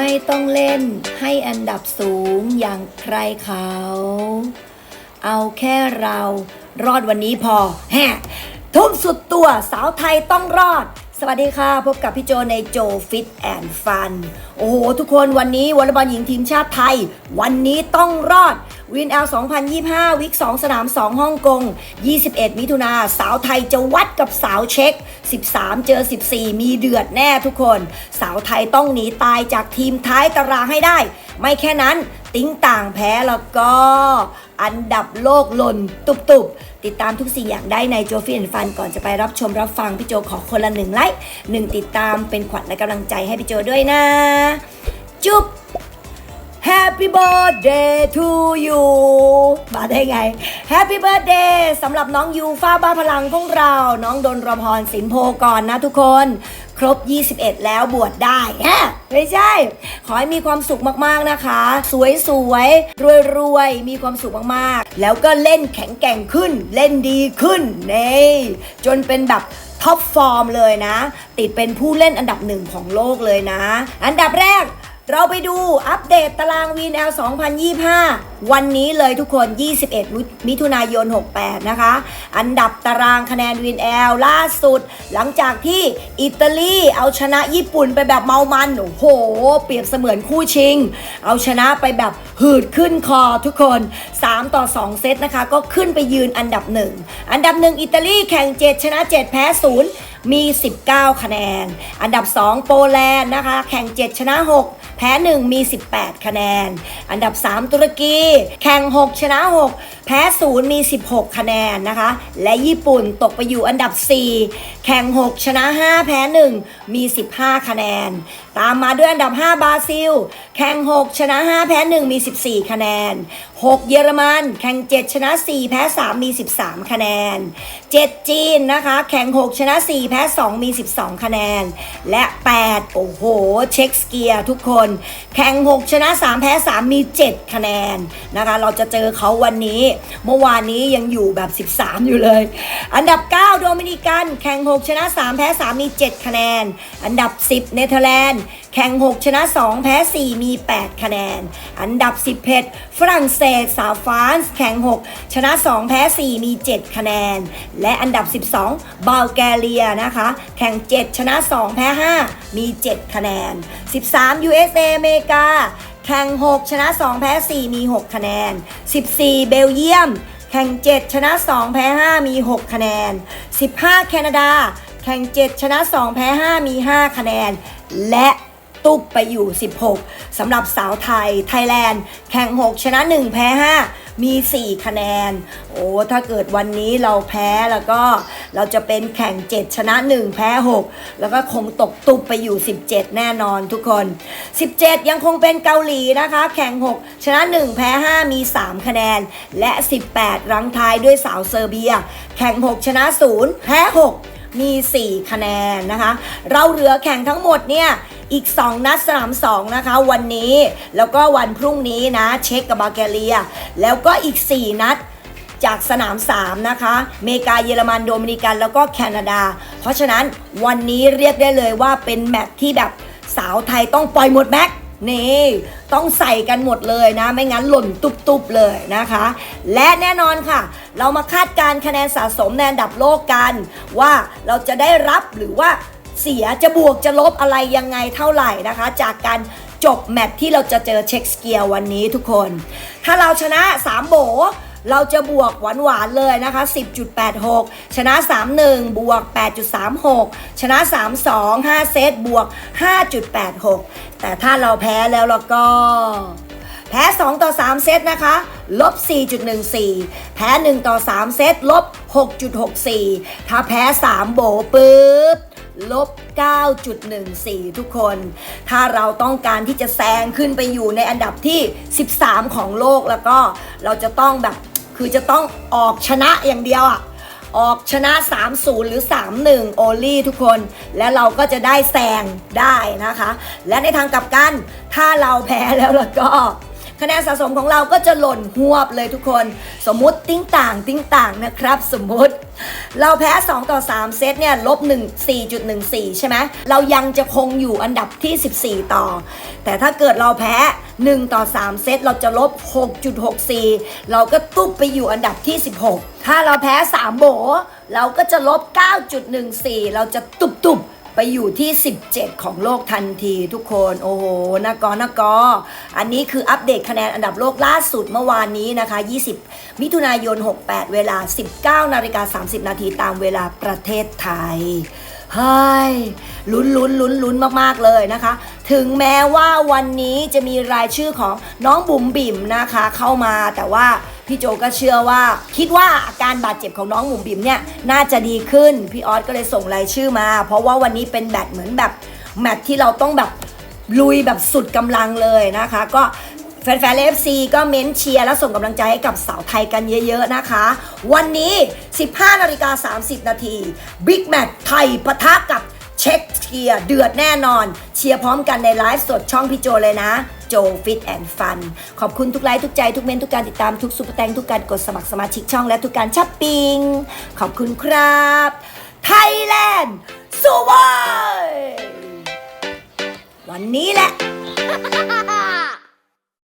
ไม่ต้องเล่นให้อันดับสูงอย่างใครเขา เอาแค่เรารอดวันนี้พอ แฮะทุ่มสุดตัวสาวไทยต้องรอด สวัสดีค่ะ พบกับพี่โจในโจฟิตแอนด์ฟัน โอ้โห ทุกคนวันนี้วอลเลย์บอลหญิงทีมชาติไทย วันนี้ต้องรอดวินแอล2025 วิก 2 สนาม 2 ฮ่องกง 21 มิถุนาสาวไทยจะวัดกับสาวเช็ค 13 เจอ 14 มีเดือดแน่ทุกคน สาวไทยต้องหนีตายจากทีมท้ายตารางให้ได้ ไม่แค่นั้น ติ้งต่างแพ้แล้วก็อันดับโลกหล่นตุบๆ ติดตามทุกสิ่งอย่างได้ในโจฟินฟันก่อนจะไปรับชมรับฟังพี่โจขอคนละหนึ่งไลค์หนึ่งติดตามเป็นขวัญและกำลังใจให้พี่โจด้วยนะ จุ๊บ Happy birthday to you มาได้ไง Happy birthday สำหรับน้องยูฟ้าบ้าพลังของเรา น้องดนรพรสินโพก่อนนะทุกคน ครบ 21 แล้วบวชได้ฮะไม่ใช่ ขอให้มีความสุขมากๆนะคะ สวยสวยรวยรวยๆมีความสุขมากๆ แล้วก็เล่นแข็งแกร่งขึ้น เล่นดีขึ้นนี่จนเป็นแบบท็อปฟอร์มเลยนะ ติดเป็นผู้เล่นอันดับหนึ่งของโลกเลยนะ อันดับแรก เราไปดูอัปเดตตาราง VNL 2025 วันนี้เลยทุกคน 21มิมิถุนายน 68 นะคะ อันดับตารางคะแนน VNL ล่าสุด หลังจากที่อิตาลีเอาชนะญี่ปุ่นไปแบบเมามัน โอ้โห เปรียบเสมือนคู่ชิง เอาชนะไปแบบหืดขึ้นคอทุกคน 3 ต่อ 2 เซตนะคะ ก็ขึ้นไปยืนอันดับ 1 อันดับ 1 อิตาลีแข่ง 7 ชนะ 7 แพ้ 0 มี 19 คะแนน อันดับ 2 โปแลนด์นะคะ แข่ง 7 ชนะ 6 แพ้ 1 มี 18 คะแนน อันดับ 3 ตุรกี แข่ง 6 ชนะ 6 แพ้ 0 มี 16 คะแนนนะคะ และญี่ปุ่นตกไปอยู่อันดับ 4 แข่ง 6 ชนะ 5 แพ้ 1 มี 15 คะแนน ตามมาด้วยอันดับ 5 บราซิล แข่ง 6 ชนะ 5 แพ้ 1 มี 14 คะแนน 6 เยอรมันแข่ง 7 ชนะ 4 แพ้ 3 มี 13 คะแนน 7 จีนนะคะ แข่ง 6 ชนะ 4 แพ้ 2 มี 12 คะแนน และ 8 โอ้โห เช็คสเกียร์ทุกคน แข่ง 6 ชนะ 3 แพ้ 3 มี 7 คะแนนนะคะ เราจะเจอเขาวันนี้ เมื่อวานนี้ยังอยู่แบบ 13 อยู่เลย อันดับ 9 โดมินิกัน แข่ง 6 ชนะ 3 แพ้ 3 มี 7 คะแนน อันดับ 10 เนเธอร์แลนด์ แข่ง 6 ชนะ 2 แพ้ 4 มี 8 คะแนน อันดับ 10เพฝรั่งเศสสาวฟรานซ์แข่ง 6 ชนะ 2 แพ้ 4 มี 7 คะแนน และอันดับ 12บัลแกเรียนะคะ แข่ง 7 ชนะ 2 แพ้ 5 มี 7 คะแนน 13 USA อเมริกา แข่ง 6 ชนะ 2 แพ้ 4 มี 6 คะแนน 14 เบลเยียม แข่ง 7 ชนะ 2 แพ้ 5 มี 6 คะแนน 15 แคนาดา แข่ง 7 ชนะ 2 แพ้ 5 มี 5 คะแนน และ ตุ๊บไปอยู่ 16สำหรับสาวไทย ไทยแลนด์ แข่ง 6 ชนะ 1 แพ้ 5 มี 4 คะแนน โอ้ถ้าเกิดวันนี้เราแพ้แล้วก็เราจะเป็นแข่ง 7 ชนะ 1 แพ้ 6 แล้วก็คงตกตุบไปอยู่ 17 แน่นอนทุกคน 17 ยังคงเป็นเกาหลีนะคะ แข่ง 6 ชนะ 1 แพ้ 5 มี 3 คะแนน และ 18 รังท้ายด้วยสาวเซอร์เบีย แข่ง 6 ชนะ 0 แพ้ 6 มี 4 คะแนนนะคะ เราเหลือแข่งทั้งหมดเนี่ยอีก 2 นัดสนาม2นะคะ วันนี้แล้วก็วันพรุ่งนี้นะเช็คกับบัลแกเรีย แล้วก็อีก 4 นัดจากสนาม 3 นะคะ เมกาเยอรมันโดมินิกัน แล้วก็แคนาดา เพราะฉะนั้นวันนี้เรียกได้เลยว่าเป็นแมตช์ที่แบบสาวไทยต้องปล่อยหมดแม็ก นี่ต้องใส่กันหมดเลยนะ ไม่งั้นหล่นตุบๆเลยนะคะ และแน่นอนค่ะ เรามาคาดการคะแนนสะสมในอันดับโลกกัน ว่าเราจะได้รับหรือว่าเสียจะบวกจะลบอะไรยังไงเท่าไหร่นะคะ จากการจบแมตช์ที่เราจะเจอเช็คสเกียร์วันนี้ทุกคน ถ้าเราชนะ 3 โบ เราจะบวกหวานๆเลยนะคะ 10.86 ชนะ 31 บวก 8.36 ชนะ 32 5 เซตบวก 5.86 แต่ถ้าเราแพ้แล้วแล้วก็ แพ้ 2 ต่อ 3 เซตนะคะลบ 4.14 แพ้ 1 ต่อ 3 เซตลบ 6.64 ถ้าแพ้ 3 โบปุ๊บลบ 9.14 ทุกคน ถ้าเราต้องการที่จะแซงขึ้นไปอยู่ในอันดับที่ 13 ของโลกแล้วก็เราจะต้องแบบ คือจะต้องออกชนะอย่างเดียวอะออกชนะ 3-0 หรือ 3-1 โอลี่ทุกคน และเราก็จะได้แซงได้นะคะ และในทางกลับกัน ถ้าเราแพ้แล้วแล้วก็ คะแนนสะสมของเราก็จะหล่นหวบเลยทุกคน สมมุติติ้งต่างติ้งต่างนะครับ สมมุติ เราแพ้ 2 ต่อ 3 เซตเนี่ยลบ1 4.14 ใช่ไหมเรายังจะคงอยู่อันดับที่ 14 ต่อ แต่ถ้าเกิดเราแพ้ 1 ต่อ 3 เซตเราจะลบ 6.64 เราก็ตุ๊บไปอยู่อันดับที่ 16 ถ้าเราแพ้ 3 โบ เราก็จะลบ 9.14 เราจะตุบตุบๆ ไปอยู่ที่ 17 ของโลกทันทีทุกคนโอ้โหนากอนากออันนี้คืออัปเดตคะแนนอันดับโลกล่าสุดเมื่อวานนี้นะคะ 20 มิถุนายน 68 เวลา 19นาฬิกา30 นาทีตามเวลาประเทศไทยเฮ้ยลุ้นลุ้นลุ้นลุ้นมาก ๆ เลยนะคะ ถึงแม้ว่าวันนี้จะมีรายชื่อของน้องบุ๋มบิ๋มนะคะ เข้ามาแต่ว่า พี่โจก็เชื่อว่า คิดว่าอาการบาดเจ็บของน้องบุ๋มบิมเนี่ยน่าจะดีขึ้น พี่ออสก็เลยส่งรายชื่อมา เพราะว่าวันนี้เป็นแบตเหมือนแบบแมตช์ที่เราต้องแบบลุยแบบสุดกำลังเลยนะคะ ก็แฟนๆเอฟซีก็เม้นเชียร์และส่งกำลังใจให้กับสาวไทยกันเยอะๆนะคะ วันนี้ 15นาฬิกา30 นาทีบิ๊กแมตช์ไทยปะทะกับ เช็คเชียร์เดือดแน่นอน เชียร์พร้อมกันในไลฟ์สดช่องพี่โจเลยนะ โจฟิตแอนด์ฟัน ขอบคุณทุกไลค์ทุกใจทุกเมนทุกการติดตามทุกซุปเปอร์แตงทุกการกดสมัครสมาชิกช่องและทุกการช้อปปิ้งขอบคุณครับไทยแลนด์สู้เว้ยวันนี้แหละ